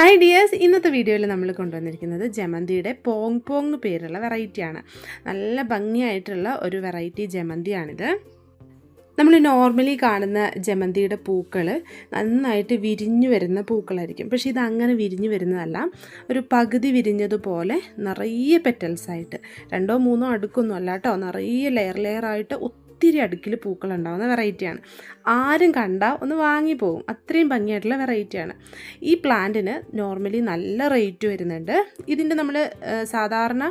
Hi dears ഇന്നത്തെ വീഡിയോയിൽ നമ്മൾ കൊണ്ടുവന്നിരിക്കുന്നത് ജമന്തിയുടെ പോങ് പോങ് പേരുള്ള വെറൈറ്റിയാണ് നല്ല ഭംഗിയായിട്ടുള്ള ഒരു വെറൈറ്റി ജമന്തിയാണിത്. നമ്മൾ നോർമലി കാണുന്ന ജമന്തിയുടെ പൂക്കൾ നന്നായിട്ട് വിരിഞ്ഞു വരുന്ന പൂക്കളായിരിക്കും. പക്ഷേ ഇത് അങ്ങനെ വിരിഞ്ഞു വരുന്നതല്ല. ഒരു പകുതി വിരിഞ്ഞതുപോലെ നിറയെ പെറ്റൽസായിട്ട് രണ്ടോ മൂന്നോ അടുക്കൊന്നും അല്ല കേട്ടോ. നിറയെ ലെയർ ആയിട്ട് ഒത്തിരി അടുക്കിൽ പൂക്കൾ ഉണ്ടാകുന്ന വെറൈറ്റിയാണ്. ആരും കണ്ട ഒന്ന് വാങ്ങി പോകും അത്രയും ഭംഗിയായിട്ടുള്ള വെറൈറ്റിയാണ്. ഈ പ്ലാന്റിന് നോർമലി നല്ല റേറ്റ് വരുന്നുണ്ട്. ഇതിന്റെ നമ്മൾ സാധാരണ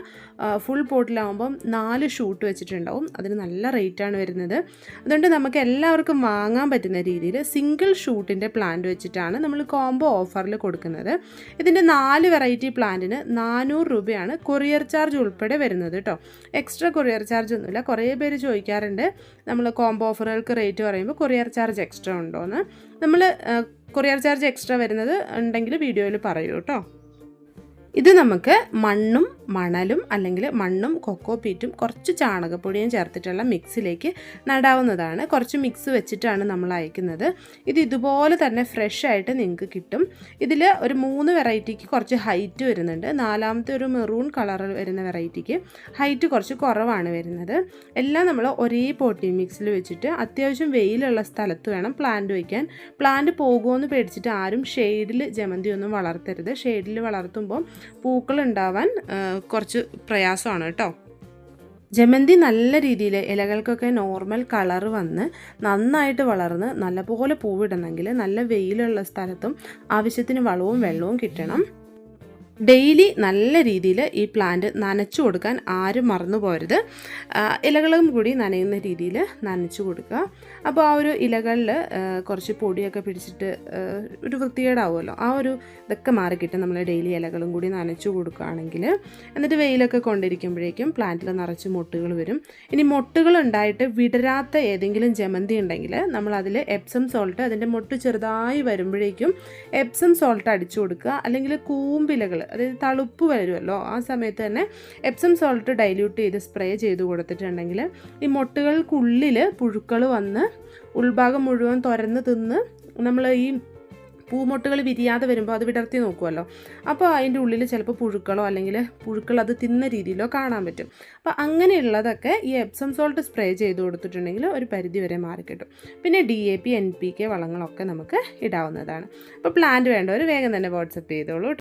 ഫുൾ പോട്ടിലാവുമ്പം നാല് ഷൂട്ട് വെച്ചിട്ടുണ്ടാവും. അതിന് നല്ല റേറ്റാണ് വരുന്നത്. അതുകൊണ്ട് നമുക്ക് എല്ലാവർക്കും വാങ്ങാൻ പറ്റുന്ന രീതിയിൽ സിംഗിൾ ഷൂട്ടിന്റെ പ്ലാന്റ് വെച്ചിട്ടാണ് നമ്മൾ കോംബോ ഓഫറിൽ കൊടുക്കുന്നത്. ഇതിന്റെ നാല് വെറൈറ്റി പ്ലാന്റിന് നാനൂറ് രൂപയാണ് കൊറിയർ ചാർജ് ഉൾപ്പെടെ വരുന്നത് കേട്ടോ എക്സ്ട്രാ കൊറിയർ ചാർജ് ഒന്നുമില്ല. കുറേ പേര് ചോദിക്കാറുണ്ട്. നമ്മൾ കോംബോ ഓഫറുകൾക്ക് റേറ്റ് പറയുമ്പോൾ കൊറിയർ ചാർജ് എക്സ്ട്രാ ഉണ്ടോയെന്ന് നമ്മൾ കൊറിയർ ചാർജ് എക്സ്ട്രാ വരുന്നത് ഉണ്ടെങ്കിൽ വീഡിയോയിൽ പറയൂ കേട്ടോ. ഇത് നമുക്ക് മണ്ണും മണലും അല്ലെങ്കിൽ മണ്ണും കൊക്കോ പീറ്റും കുറച്ച് ചാണകപ്പൊടിയും ചേർത്തിട്ടുള്ള മിക്സിലേക്ക് നടാവുന്നതാണ്. കുറച്ച് മിക്സ് വെച്ചിട്ടാണ് നമ്മൾ അയക്കുന്നത്. ഇത് ഇതുപോലെ തന്നെ ഫ്രഷ് ആയിട്ട് നിങ്ങൾക്ക് കിട്ടും. ഇതിൽ ഒരു മൂന്ന് വെറൈറ്റിക്ക് കുറച്ച് ഹൈറ്റ് വരുന്നുണ്ട്. നാലാമത്തെ ഒരു മെറൂൺ കളർ വരുന്ന വെറൈറ്റിക്ക് ഹൈറ്റ് കുറച്ച് കുറവാണ് വരുന്നത്. എല്ലാം നമ്മൾ ഒരേ പോട്ടി മിക്സിൽ വെച്ചിട്ട് അത്യാവശ്യം വെയിലുള്ള സ്ഥലത്ത് വേണം പ്ലാന്റ് വയ്ക്കാൻ പ്ലാന്റ് പോകുമെന്ന് പേടിച്ചിട്ട് ആരും ഷെയ്ഡിൽ ജമന്തി ഒന്നും വളർത്തരുത്. ഷെയ്ഡിൽ വളർത്തുമ്പോൾ പൂക്കൾ ഉണ്ടാവാൻ കുറച്ച് പ്രയാസമാണ് കേട്ടോ. ജമന്തി നല്ല രീതിയിൽ ഇലകൾക്കൊക്കെ നോർമൽ കളർ വന്ന് നന്നായിട്ട് വളർന്ന് നല്ലപോലെ പൂവിടണമെങ്കിൽ നല്ല വെയിലുള്ള സ്ഥലത്തും ആവശ്യത്തിന് വളവും വെള്ളവും കിട്ടണം. ഡെയിലി നല്ല രീതിയിൽ ഈ പ്ലാന്റ് നനച്ചു കൊടുക്കാൻ ആരും മറന്നു പോരുത്. ഇലകളും കൂടി നനയുന്ന രീതിയിൽ നനച്ചു കൊടുക്കുക. അപ്പോൾ ആ ഒരു ഇലകളിൽ കുറച്ച് പൊടിയൊക്കെ പിടിച്ചിട്ട് ഒരു വൃത്തികേടാവുമല്ലോ. ആ ഒരു ഇതൊക്കെ മാറിക്കിട്ടും നമ്മൾ ഡെയിലി ഇലകളും കൂടി നനച്ചു കൊടുക്കുകയാണെങ്കിൽ എന്നിട്ട് വെയിലൊക്കെ കൊണ്ടിരിക്കുമ്പോഴേക്കും പ്ലാന്റിൽ നിറച്ച് മൊട്ടുകൾ വരും. ഇനി മൊട്ടുകൾ ഉണ്ടായിട്ട് വിടരാത്ത ഏതെങ്കിലും ജമന്തി ഉണ്ടെങ്കിൽ നമ്മൾ അതിൽ എപ്സം സോൾട്ട് അതിന്റെ മൊട്ട് ചെറുതായി വരുമ്പോഴേക്കും എപ്സം സോൾട്ട് അടിച്ചു കൊടുക്കുക. അല്ലെങ്കിൽ കൂമ്പിലകൾ അതായത് തളുപ്പ് വരുമല്ലോ ആ സമയത്ത് തന്നെ എപ്സം സോൾട്ട് ഡൈല്യൂട്ട് ചെയ്ത് സ്പ്രേ ചെയ്ത് കൊടുത്തിട്ടുണ്ടെങ്കിൽ ഈ മൊട്ടുകൾക്കുള്ളിൽ പുഴുക്കൾ വന്ന് ഉൾഭാഗം മുഴുവൻ തുരന്ന് തിന്ന് നമ്മൾ ഈ പൂമൊട്ടുകൾ വിരിയാതെ വരുമ്പോൾ അത് വിടർത്തി നോക്കുമല്ലോ അപ്പോൾ അതിന്റെ ഉള്ളിൽ ചിലപ്പോൾ പുഴുക്കളോ അല്ലെങ്കിൽ പുഴുക്കൾ അത് തിന്ന രീതിയിലോ കാണാൻ പറ്റും. അപ്പോൾ അങ്ങനെയുള്ളതൊക്കെ ഈ എപ്സം സോൾട്ട് സ്പ്രേ ചെയ്ത് കൊടുത്തിട്ടുണ്ടെങ്കിൽ ഒരു പരിധി വരെ മാറിക്കിട്ടും പിന്നെ D A P N P K വളങ്ങളൊക്കെ നമുക്ക് ഇടാവുന്നതാണ്. അപ്പോൾ പ്ലാന്റ് വേണ്ടവർ വേഗം തന്നെ വാട്സപ്പ് ചെയ്തോളൂ